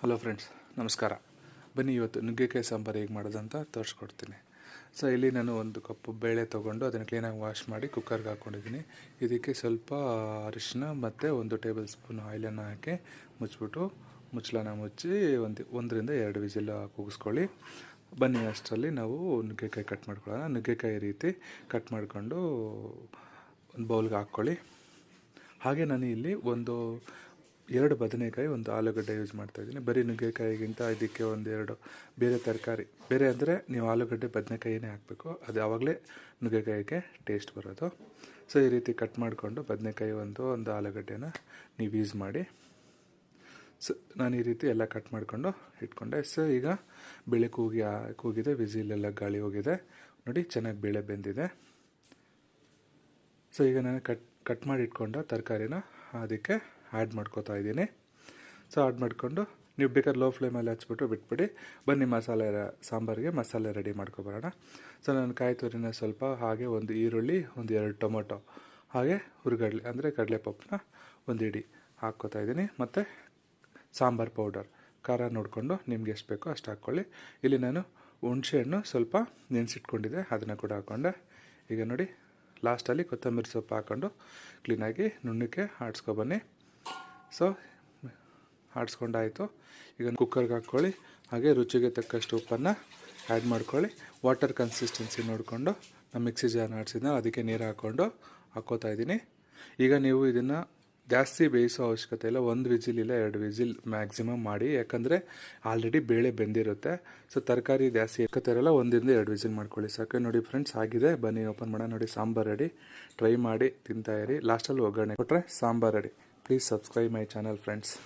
Hello friends ನಮಸ್ಕಾರ. ಬನ್ನಿ ಇವತ್ತು ನುಗ್ಗೆಕಾಯಿ ಸಾಂಬಾರು ಹೇಗೆ ಮಾಡೋದಂತ ತೋರಿಸ್ಕೊಡ್ತೀನಿ. ಸೊ ಇಲ್ಲಿ ನಾನು ಒಂದು ಕಪ್ ಬೇಳೆ ತೊಗೊಂಡು ಅದನ್ನು ಕ್ಲೀನಾಗಿ ವಾಶ್ ಮಾಡಿ ಕುಕ್ಕರ್ಗೆ ಹಾಕ್ಕೊಂಡಿದ್ದೀನಿ ಇದಕ್ಕೆ ಸ್ವಲ್ಪ ಅರಿಶಿನ ಮತ್ತು ಒಂದು ಟೇಬಲ್ ಸ್ಪೂನ್ ಆಯಿಲನ್ನು ಹಾಕಿ ಮುಚ್ಚಿಬಿಟ್ಟು ಮುಚ್ಚಳನ ಮುಚ್ಚಿ ಒಂದು, ಒಂದರಿಂದ ಎರಡು ವಿಸಿಲ್ ಕೂಗಿಸ್ಕೊಳ್ಳಿ. ಬನ್ನಿ ಅಷ್ಟರಲ್ಲಿ ನಾವು ನುಗ್ಗೆಕಾಯಿ ಕಟ್ ಮಾಡ್ಕೊಳ್ಳೋಣ. ನುಗ್ಗೆಕಾಯಿ ರೀತಿ ಕಟ್ ಮಾಡಿಕೊಂಡು ಒಂದು ಬೌಲ್ಗೆ ಹಾಕ್ಕೊಳ್ಳಿ. ಹಾಗೆ ನಾನು ಇಲ್ಲಿ ಒಂದು ಎರಡು ಬದನೆಕಾಯಿ ಒಂದು ಆಲೂಗಡ್ಡೆ ಯೂಸ್ ಮಾಡ್ತಾ ಇದ್ದೀನಿ. ಬರೀ ನುಗ್ಗೆಕಾಯಿಗಿಂತ ಇದಕ್ಕೆ ಒಂದು ಎರಡು ಬೇರೆ ತರಕಾರಿ. ಬೇರೆ ಅಂದರೆ ನೀವು ಆಲೂಗಡ್ಡೆ ಬದನೆಕಾಯಿನೇ ಹಾಕಬೇಕು. ಅದು ಯಾವಾಗಲೇ ನುಗ್ಗೆಕಾಯಿಗೆ ಟೇಸ್ಟ್ ಬರೋದು. ಸೊ ಈ ರೀತಿ ಕಟ್ ಮಾಡಿಕೊಂಡು ಬದನೆಕಾಯಿ ಒಂದು ಒಂದು ಆಲೂಗಡ್ಡೆನ ನೀವು ಯೂಸ್ ಮಾಡಿ. ಸೊ ನಾನು ಈ ರೀತಿ ಎಲ್ಲ ಕಟ್ ಮಾಡಿಕೊಂಡು ಇಟ್ಕೊಂಡೆ. ಸೊ ಈಗ ಬೆಳೆ ಕೂಗಿ ಕೂಗಿದೆ ವಿಸಿಲೆಲ್ಲ ಗಾಳಿ ಹೋಗಿದೆ. ನೋಡಿ, ಚೆನ್ನಾಗಿ ಬೇಳೆ ಬೆಂದಿದೆ. ಸೊ ಈಗ ನಾನು ಕಟ್ ಕಟ್ ಮಾಡಿ ಇಟ್ಕೊಂಡ ತರಕಾರಿನ ಅದಕ್ಕೆ ಆ್ಯಡ್ ಮಾಡ್ಕೋತಾ ಇದ್ದೀನಿ. ಸೊ ಆ್ಯಡ್ ಮಾಡಿಕೊಂಡು ನೀವು ಬೇಕಾದ್ರೆ ಲೋ ಫ್ಲೇಮಲ್ಲಿ ಹಚ್ಬಿಟ್ಟು ಬಿಟ್ಬಿಡಿ. ಬನ್ನಿ ಮಸಾಲೆ ಸಾಂಬಾರಿಗೆ ಮಸಾಲೆ ರೆಡಿ ಮಾಡ್ಕೊಬರೋಣ ಸೊ ನಾನು ಕಾಯಿ ತುರಿನ ಸ್ವಲ್ಪ ಹಾಗೆ ಒಂದು ಈರುಳ್ಳಿ, ಒಂದು ಎರಡು ಟೊಮೊಟೊ, ಹಾಗೆ ಹುರುಗಡ್ಲೆ, ಅಂದರೆ ಕಡಲೆಪಪ್ಪನ್ನ ಒಂದು ಇಡಿ ಹಾಕ್ಕೋತಾ ಇದ್ದೀನಿ. ಮತ್ತು ಸಾಂಬಾರು ಪೌಡರ್ ಖಾರ ನೋಡಿಕೊಂಡು ನಿಮ್ಗೆ ಎಷ್ಟು ಬೇಕೋ ಅಷ್ಟು ಹಾಕ್ಕೊಳ್ಳಿ. ಇಲ್ಲಿ ನಾನು ಹುಣಸೆಹಣ್ಣು ಸ್ವಲ್ಪ ನೆನೆಸಿಟ್ಕೊಂಡಿದ್ದೆ, ಅದನ್ನು ಕೂಡ ಹಾಕ್ಕೊಂಡೆ. ಈಗ ನೋಡಿ ಲಾಸ್ಟಲ್ಲಿ ಕೊತ್ತಂಬರಿ ಸೊಪ್ಪು ಹಾಕ್ಕೊಂಡು ಕ್ಲೀನಾಗಿ ನುಣ್ಣಕ್ಕೆ ಆಡಿಸ್ಕೊಬನ್ನಿ ಸೊ ಆಡಿಸ್ಕೊಂಡಾಯಿತು ಈಗ ಕುಕ್ಕರ್ಗೆ ಹಾಕ್ಕೊಳ್ಳಿ. ಹಾಗೆ ರುಚಿಗೆ ತಕ್ಕಷ್ಟು ಉಪ್ಪನ್ನು ಆ್ಯಡ್ ಮಾಡ್ಕೊಳ್ಳಿ. ವಾಟರ್ ಕನ್ಸಿಸ್ಟೆನ್ಸಿ ನೋಡಿಕೊಂಡು ನಾನು ಮಿಕ್ಸಿ ಜಾರ್ ಆಡಿಸಿದ್ನ ಅದಕ್ಕೆ ನೀರು ಹಾಕ್ಕೊಂಡು ಹಾಕ್ಕೋತಾ ಇದ್ದೀನಿ. ಈಗ ನೀವು ಇದನ್ನು ಜಾಸ್ತಿ ಬೇಯಿಸೋ ಅವಶ್ಯಕತೆ ಇಲ್ಲ. ಒಂದು ವಿಜಿಲ್ ಇಲ್ಲ, ಎರಡು ವಿಜಿಲ್ ಮ್ಯಾಕ್ಸಿಮಮ್ ಮಾಡಿ. ಯಾಕಂದರೆ ಆಲ್ರೆಡಿ ಬೇಳೆ ಬೆಂದಿರುತ್ತೆ. ಸೊ ತರಕಾರಿ ಜಾಸ್ತಿ ಇರಲ್ಲ ಒಂದಿಂದ ಎರಡು ವಿಜಿಲ್ ಮಾಡ್ಕೊಳ್ಳಿ. ಸಾಕು. ನೋಡಿ ಫ್ರೆಂಡ್ಸ್ ಆಗಿದೆ. ಬನ್ನಿ ಓಪನ್ ಮಾಡೋಣ. ನೋಡಿ, ಸಾಂಬಾರು ರೆಡಿ ಟ್ರೈ ಮಾಡಿ ತಿಂತಾಯಿರಿ ಲಾಸ್ಟಲ್ಲಿ ಒಗ್ಗರಣೆ ಕೊಟ್ಟರೆ sambar ready Please subscribe my channel friends.